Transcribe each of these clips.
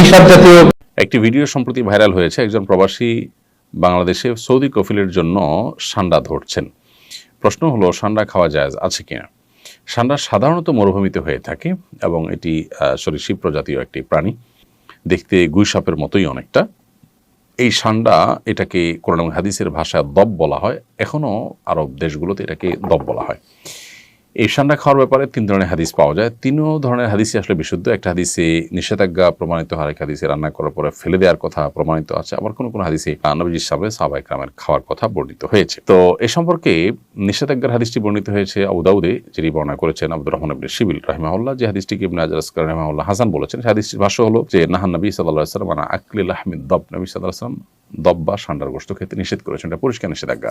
অভিশাপ জাতীয় একটি ভিডিও সম্প্রতি ভাইরাল হয়েছে। একজন প্রবাসী বাংলাদেশে সৌদি কফিলের জন্য সান্ডা ধরছেন। প্রশ্ন হলো, সান্ডা খাওয়া যায় আছে কিনা? সান্ডা সাধারণত মরুভূমিতে হয়ে থাকে এবং এটি সরীসৃপ প্রজাতীয় একটি প্রাণী। দেখতে গুইসাপের মতোই অনেকটা। এই সান্ডা এটাকে কোরআন হাদিসের ভাষায় দব বলা হয়। এখনও আরব দেশগুলোতে এটাকে দব বলা হয়। এই সান্ডা খাওয়ার ব্যাপারে তিন ধরনের হাদিস পাওয়া যায়। তিনও ধরনের হাদিসই আসলে বিশুদ্ধ। একটা হাদিসে নিষেধাজ্ঞা প্রমাণিত হয় একটা হাদিসে রান্না করার পরে ফেলে দেওয়ার কথা প্রমাণিত আছে। আবার কোনো কোনো হাদিসে নবজির সামনে সাহাবাই ক্রামের খাওয়ার কথা বর্ণিত হয়েছে। তো এ সম্পর্কে নিষেধাজ্ঞার হাদিসটি বর্ণিত হয়েছে আউদাউদে যিনি বর্ণনা করেছেন আব্দুর রহমান আব্দুল শিবিল রাহিমাহুল্লাহ। যে হাদিসটিকে ইবনে আজর আসকার রাহিমাহুল্লাহ হাসান বলেছেন সেই হাদিসটির ভাষ্য হলো যে, নাহান নবী সাল্লাহ সাল্লাম মানে আকলিল আহমেদ দব। নবী সাল্লাহ সাল্লাম দব বা সান্ডার গোস্ত খেতে নিষেধ করেছেন। এটা পরিষ্কার নিষেধাজ্ঞা।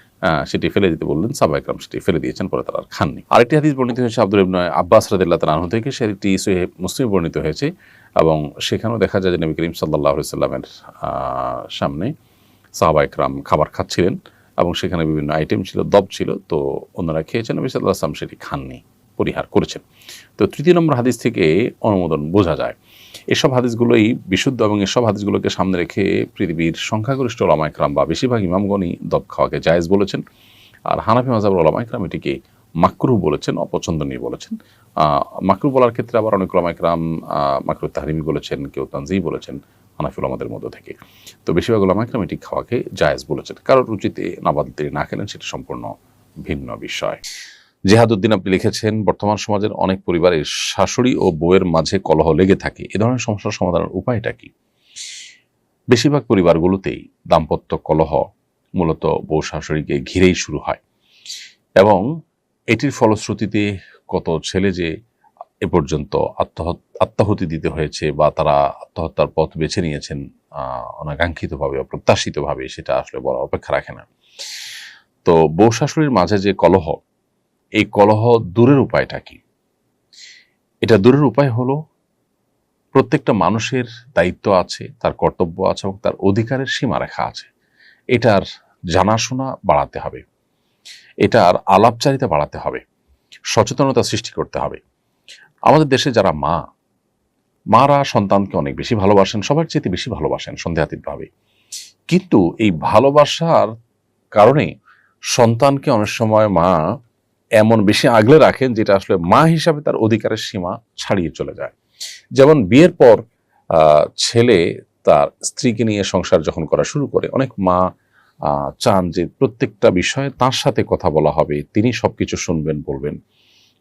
সেটি ফেলে দিতে বললেন সাবাইকরাম সেটি ফেলে দিয়েছেন, পরে তারা আর খাননি। আরেকটি হাদিস বর্ণিত হয়েছে আব্দুল ইবনে আব্বাস রাদিল্লাহ তালাহ থেকে, সেটি সোহেব মুসলিম বর্ণিত হয়েছে এবং সেখানেও দেখা যায় যে নবী করিম সাল্লাহ সাল্লামের সামনে সাহাবাইকরাম খাবার খাচ্ছিলেন এবং সেখানে বিভিন্ন আইটেম ছিল, দব ছিল, তো অন্যরা খেয়েছেন, নবী সাল্লাহ আসলাম সেটি খাননি, পরিহার করেছেন। তো তৃতীয় নম্বর হাদিস থেকে অনুমোদন বোঝা যায় এসব হাদিসগুলোই বিশুদ্ধ এবং এসব হাদিসগুলোকে সামনে রেখে পৃথিবীর সংখ্যাগরিষ্ঠ ওলামা একরাম বা বেশিরভাগ ইমামগণই দব খাওয়াকে জায়েজ বলেছেন। আর হানাফি মাজাব ওলামা একরাম এটিকে মাকরু বলেছেন অপছন্দনীয় বলেছেন। মাকরু বলার ক্ষেত্রে আবার অনেক ওলামা একরাম আহ, মাকরু তাহরিমি বলেছেন কেউ তানজি বলেছেন হানাফি ওলামাদের মধ্য থেকে। তো বেশিরভাগ ওলামা একরাম এটি খাওয়াকে জায়েজ বলেছেন। কারোর রুচিতে নাবাদ তিনি না খেলেন সেটা সম্পূর্ণ ভিন্ন বিষয়। জেহাদুদ্দিন আপনি লিখেছেন, বর্তমান সমাজের অনেক পরিবারের শাশুড়ি ও বউয়ের মাঝে কলহ লেগে থাকে। এ ধরনের সমস্যার সমাধানের উপায়টা কি? বেশিরভাগ পরিবারগুলোতেই দাম্পত্য কলহ মূলত বউ শাশুড়িকে ঘিরেই শুরু হয় এবং এটির ফলশ্রুতিতে কত ছেলে যে এ পর্যন্ত আত্মহত, আত্মাহুতি দিতে হয়েছে বা তারা আত্মহত্যার পথ বেছে নিয়েছেন অনাকাঙ্ক্ষিতভাবে, অপ্রত্যাশিতভাবে, সেটা আসলে বড় অপেক্ষা রাখে না। তো বউ শাশুড়ির মাঝে যে কলহ এই কলহ দূরের উপায়টা কি? এটা দূরের উপায় হলো প্রত্যেকটা মানুষের দায়িত্ব আছে, তার কর্তব্য আছে এবং তার অধিকারের সীমারেখা আছে। এটার জানাশোনা বাড়াতে হবে। এটার আলাপচারিতা বাড়াতে হবে। সচেতনতা সৃষ্টি করতে হবে। আমাদের দেশে যারা মা, মারা সন্তানকে অনেক বেশি ভালোবাসেন, সবার চেয়ে বেশি ভালোবাসেন সন্দেহাতীতভাবে কিন্তু এই ভালোবাসার কারণে সন্তানকে অনেক সময় মা এমন বেশি আগলে রাখেন যেটা আসলে মা হিসাবে তার অধিকারের সীমা ছাড়িয়ে চলে যায়। যেমন বিয়ের পর ছেলে তার স্ত্রীকে নিয়ে সংসার যখন করা শুরু করে, অনেক মা চান যে প্রত্যেকটা বিষয়ে তার সাথে কথা বলা হবে, তিনি সবকিছু শুনবেন, বলবেন।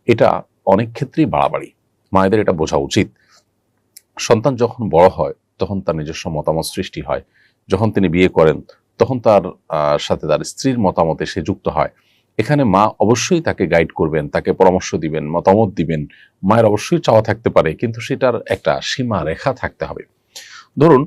এটা অনেক ক্ষেত্রেই বাড়াবাড়ি। মায়েদের এটা বোঝা উচিত। সন্তান যখন বড় হয়, তখন তার নিজস্ব মতামত সৃষ্টি হয়। যখন তিনি বিয়ে করেন, তখন তার সাথে তার স্ত্রীর মতামতে সে যুক্ত হয়। এখানে মা অবশ্যই তাকে গাইড করবেন, তাকে পরামর্শ দিবেন, মতামত দিবেন। মায়ের অবশ্যই চাওয়া থাকতে পারে, কিন্তু সেটার একটা সীমা রেখা থাকতে হবে। ধরুন,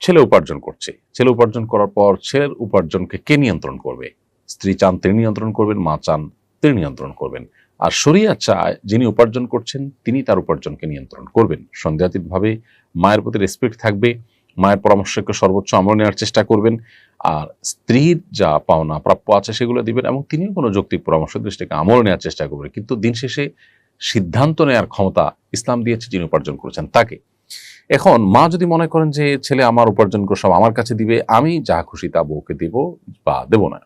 ছেলে উপার্জন করছে। ছেলে উপার্জন করার পর ছেলের উপার্জনকে কে নিয়ন্ত্রণ করবে? স্ত্রী চান, তিনি নিয়ন্ত্রণ করবেন, মা চান, তিনি নিয়ন্ত্রণ করবেন। আর শরিয়া চায়, যিনি উপার্জন করছেন, তিনি তার উপার্জনকে নিয়ন্ত্রণ করবেন। সন্দেহাতীতভাবে মায়ের প্রতি রেসপেক্ট থাকবে। মায়ের পরামর্শকে সর্বোচ্চ আমল নেওয়ার চেষ্টা করবেন। আর স্ত্রীর যা পাওনা প্রাপ্য আছে সেগুলো দিবেন এবং তিনিও কোনো যৌক্তিক পরামর্শ দৃষ্টিকে আমল নেওয়ার চেষ্টা করবেন। কিন্তু দিন শেষে সিদ্ধান্ত নেওয়ার ক্ষমতা ইসলাম দিয়েছে যিনি উপার্জন করেছেন তাকে। এখন মা যদি মনে করেন যে, ছেলে আমার উপার্জন করে সব আমার কাছে দিবে, আমি যা খুশি তা বউকে দিব বা দেব না।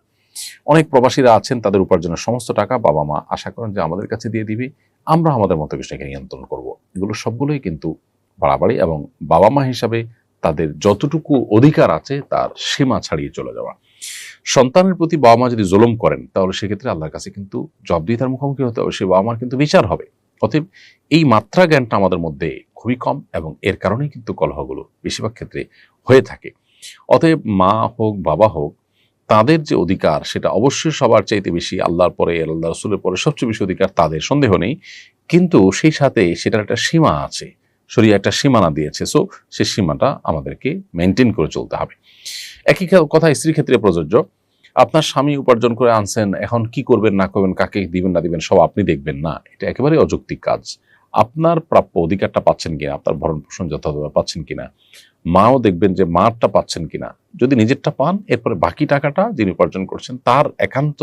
অনেক প্রবাসীরা আছেন, তাদের উপার্জনের সমস্ত টাকা বাবা মা আশা করেন যে, আমাদের কাছে দিয়ে দিবে, আমরা আমাদের মতো বিষয়কে নিয়ন্ত্রণ করব। এগুলো সবগুলোই কিন্তু বাড়াবাড়ি এবং বাবা মা হিসাবে তাদের যতটুকু অধিকার আছে তার সীমা ছাড়িয়ে চলে যাওয়া। সন্তানের প্রতি বাবা মা যদি জুলুম করেন, তাহলে সেক্ষেত্রে আল্লাহর কাছে কিন্তু জবাবদিহিতার মুখোমুখি হতে হবে, সে বাবা মার কিন্তু বিচার হবে। অতএব এই মাত্রা জ্ঞানটা আমাদের মধ্যে খুবই কম এবং এর কারণেই কিন্তু কলহগুলো বেশিরভাগ ক্ষেত্রে হয়ে থাকে। অতএব মা হোক, বাবা হোক, তাদের যে অধিকার, সেটা অবশ্যই সবার চাইতে বেশি আল্লাহর পরে আল্লাহ রসুলের পরে সবচেয়ে বেশি অধিকার তাদের, সন্দেহ নেই। কিন্তু সেই সাথে সেটার একটা সীমা আছে। শরীর একটা সীমানা দিয়েছে। সো সেই সীমাটা আমাদেরকে মেনটেন করে চলতে হবে। একই কথা স্ত্রীর ক্ষেত্রে প্রযোজ্য। আপনার স্বামী উপার্জন করে আনছেন, এখন কি করবেন, না করবেন, কাকে দিবেন, না দিবেন, সব আপনি দেখবেন না। এটা একেবারে অযৌক্তিক কাজ। আপনার প্রাপ্য অধিকারটা পাচ্ছেন কিনা, আপনার ভরণ পোষণ যথাযথ পাচ্ছেন কিনা, মাও দেখবেন যে মারটা পাচ্ছেন কিনা। যদি নিজেরটা পান, এরপরে বাকি টাকাটা যিনি উপার্জন করছেন, তার একান্ত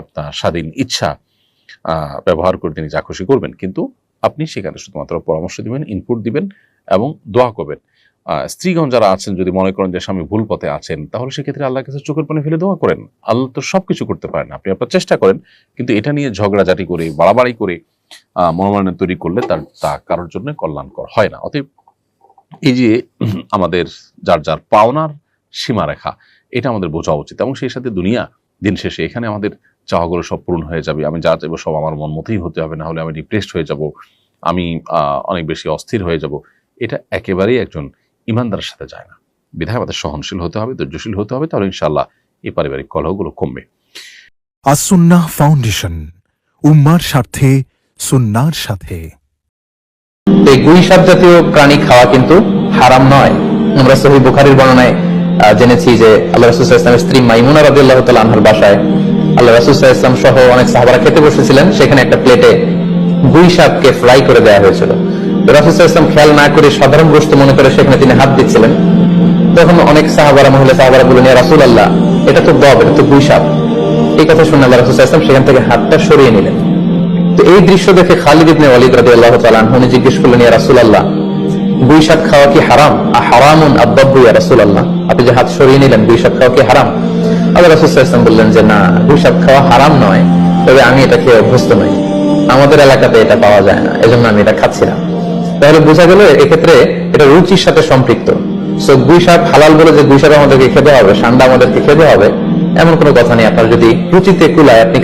আপনার স্বাধীন ইচ্ছা ব্যবহার করে তিনি যা খুশি করবেন। কিন্তু আপনি সেখানে শুধুমাত্র পরামর্শ দিবেন ইনপুট দিবেন এবং দোয়া করবেন। স্ত্রীগণ যারা আছেন যদি মনে করেন যে স্বামী ভুল পথে আছেন তাহলে সেক্ষেত্রে আল্লাহ কাছে চোখের পানি ফেলে দোয়া করেন। আল্লাহ তো সব কিছু করতে পারেন আপনি আপনার চেষ্টা করেন কিন্তু এটা নিয়ে ঝগড়াঝাটি করে বাড়াবাড়ি করে আহ, মনোমালিন্য তৈরি করলে তার তা কারোর জন্য কল্যাণকর হয় না। অতএব এই যে আমাদের যার যার পাওনার সীমারেখা এটা আমাদের বোঝা উচিত এবং সেই সাথে দুনিয়া দিন শেষে এখানে আমাদের চাওয়াগুলো সব পূরণ হয়ে যাবে। আমি যা চাইব সব আমার মন মতোই হতে হবে না হলে আমি ডিপ্রেসড হয়ে যাব। আমি অনেক বেশি অস্থির হয়ে যাব। এটা একেবারেই একজন ইমানদারের সাথে যায় না। বিধায় আমাদের সহনশীল হতে হবে ধৈর্যশীল হতে হবে তাহলে ইনশাল্লাহ এই পারিবারিক কলহগুলো কমবে। আসুন্নাহ ফাউন্ডেশন উম্মার স্বার্থে সুন্নার সাথে। এই গুই সাপ জাতীয় প্রাণী খাওয়া কিন্তু হারাম নয়। আমরা সহি বুখারির বর্ণনায় আহ, জেনেছি যে আল্লাহ রাসুল ইসলামের স্ত্রী মাইমুনা রাজি আল্লাহ আনহার বাসায় আল্লাহ রাসুল ইসলাম সহ অনেক সাহাবারা খেতে বসেছিলেন। সেখানে একটা প্লেটে গুই সাপকে ফ্রাই করে দেওয়া হয়েছিল। রাসুল ইসলাম খেয়াল না করে সাধারণ গোষ্ঠ মনে করে সেখানে তিনি হাত দিচ্ছিলেন। তখন অনেক সাহাবারা, মহিলা সাহাবারা বললেন রাসুল আল্লাহ, এটা তো দব এটা তো গুই সাপ। এই কথা শুনে আল্লাহ রাসুল ইসলাম সেখান থেকে হাতটা সরিয়ে নিলেন। তো এই দৃশ্য দেখে খালিদ ইবনে ওয়ালিদ রাদিয়াল্লাহু তাআলা আনহু উনি জিজ্ঞেস করলেন, ইয়া রাসূলুল্লাহ গুই শাক খাওয়া কি হারাম? আ হারামুন আদাব্বু ইয়া রাসূলুল্লাহ আপনি যে হাত সরিয়ে নিলেন গুই শাক খাওয়া কি হারাম? আল্লাহ বললেন যে, না হিসাব খাওয়া হারাম নয়, তবে আমি এটা খেয়ে অভ্যস্ত নই। আমাদের এলাকাতে এটা পাওয়া যায় না, এজন্য আমি এটা খাচ্ছি না তাহলে বোঝা গেল এক্ষেত্রে এটা রুচির সাথে সম্পৃক্ত। সো গুই সাপ হালাল বলে যে গুই সাপ আমাদেরকে খেতে হবে সান্ডা আমাদেরকে খেতে হবে, এমন কোনো কথা নেই। আপনার যদি রুচিতে কুলায়, আপনি